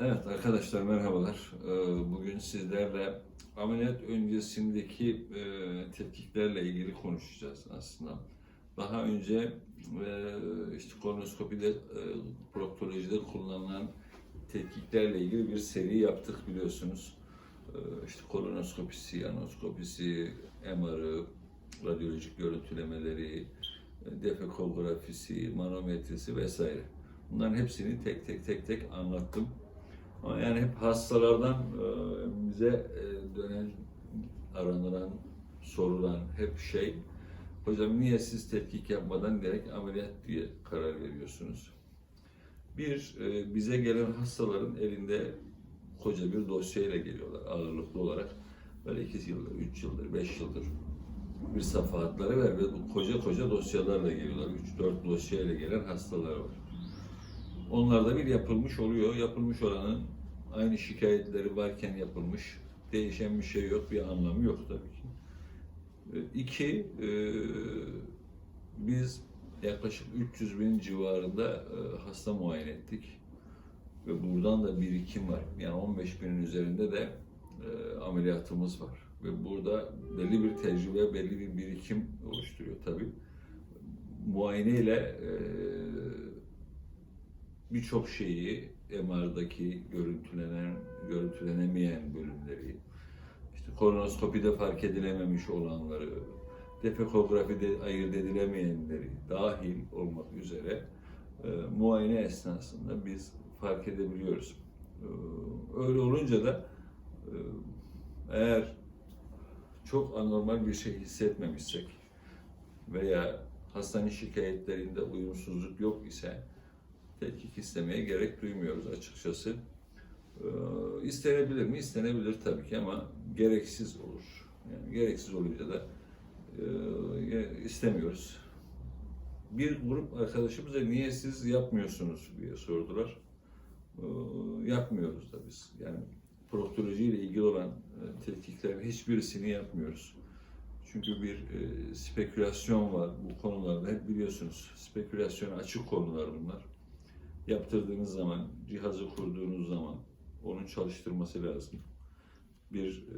Evet arkadaşlar merhabalar. Ee, Bugün sizlerle ameliyat öncesindeki e, tetkiklerle ilgili konuşacağız aslında. Daha önce e, işte kolonoskopide, e, proktolojide kullanılan tetkiklerle ilgili bir seri yaptık biliyorsunuz. E, İşte kolonoskopisi, anoskopisi, MR'ı, radyolojik görüntülemeleri, defekografisi, manometresi vesaire. Bunların hepsini tek tek tek tek anlattım. Ama yani hep hastalardan e, bize e, dönen, aranılan, sorulan hep şey, hocam niye siz tetkik yapmadan direkt ameliyat diye karar veriyorsunuz? Bir, e, bize gelen hastaların elinde koca bir dosyayla geliyorlar ağırlıklı olarak. Böyle iki yıldır, üç yıldır, beş yıldır bir safahatları var ve bu koca koca dosyalarla geliyorlar. Üç, dört dosyayla gelen hastalar var. Onlarda bir yapılmış oluyor. Yapılmış olanın aynı şikayetleri varken yapılmış. Değişen bir şey yok, bir anlamı yok tabii ki. E, İki, e, biz yaklaşık 300 bin civarında e, hasta muayene ettik. Ve buradan da birikim var. Yani 15 binin üzerinde de e, ameliyatımız var. Ve burada belli bir tecrübe, belli bir birikim oluşturuyor tabii. Muayene ile birçok şeyi MR'daki görüntülenen, görüntülenemeyen bölümleri, işte kolonoskopide fark edilememiş olanları, defekografide ayırt edilemeyenleri dahil olmak üzere e, muayene esnasında biz fark edebiliyoruz. E, öyle olunca da e, eğer çok anormal bir şey hissetmemişsek veya hastanın şikayetlerinde uyumsuzluk yok ise tetkik istemeye gerek duymuyoruz açıkçası. Ee, istenebilir mi? İstenebilir tabii ki ama gereksiz olur. Yani gereksiz olunca da e, istemiyoruz. Bir grup arkadaşımız da niye siz yapmıyorsunuz diye sordular. Ee, yapmıyoruz da biz. Yani proktoloji ile ilgili olan e, tetkiklerin hiçbirisini yapmıyoruz. Çünkü bir e, spekülasyon var bu konularda. Hep biliyorsunuz spekülasyona açık konular bunlar yaptırdığınız zaman, cihazı kurduğunuz zaman onun çalıştırması lazım. Bir e,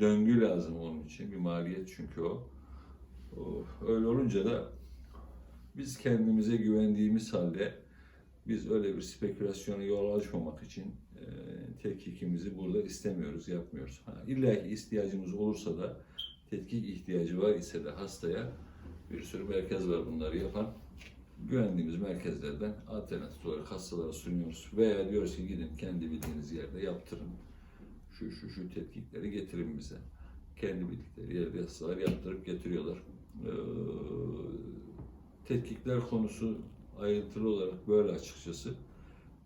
döngü lazım onun için, bir maliyet çünkü o. o. Öyle olunca da biz kendimize güvendiğimiz halde biz öyle bir spekülasyona yol açmamak için e, tetkikimizi burada istemiyoruz, yapmıyoruz. Ha, İlla ki ihtiyacımız olursa da tetkik ihtiyacı var ise de hastaya bir sürü merkez var bunları yapan güvendiğimiz merkezlerden alternatif olarak hastalara sunuyoruz. Veya diyoruz ki gidin kendi bildiğiniz yerde yaptırın. Şu şu şu tetkikleri getirin bize. Kendi bildikleri yerde hastalar yaptırıp getiriyorlar. Ee, tetkikler konusu ayrıntılı olarak böyle açıkçası.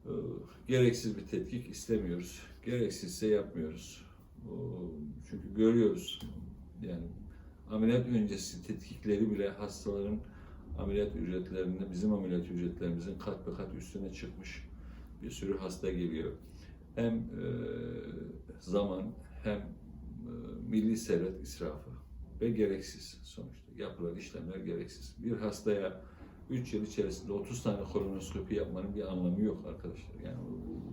Ee, gereksiz bir tetkik istemiyoruz. Gereksizse yapmıyoruz. Ee, çünkü görüyoruz yani ameliyat öncesi tetkikleri bile hastaların ameliyat ücretlerinde bizim ameliyat ücretlerimizin kat be kat üstüne çıkmış bir sürü hasta geliyor. Hem e, zaman hem e, milli servet israfı ve gereksiz sonuçta. Yapılan işlemler gereksiz. Bir hastaya 3 yıl içerisinde 30 tane kolonoskopi yapmanın bir anlamı yok arkadaşlar. Yani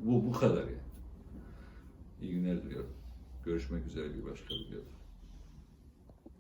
bu bu kadar yani. İyi günler diliyorum. Görüşmek üzere bir başka videoda.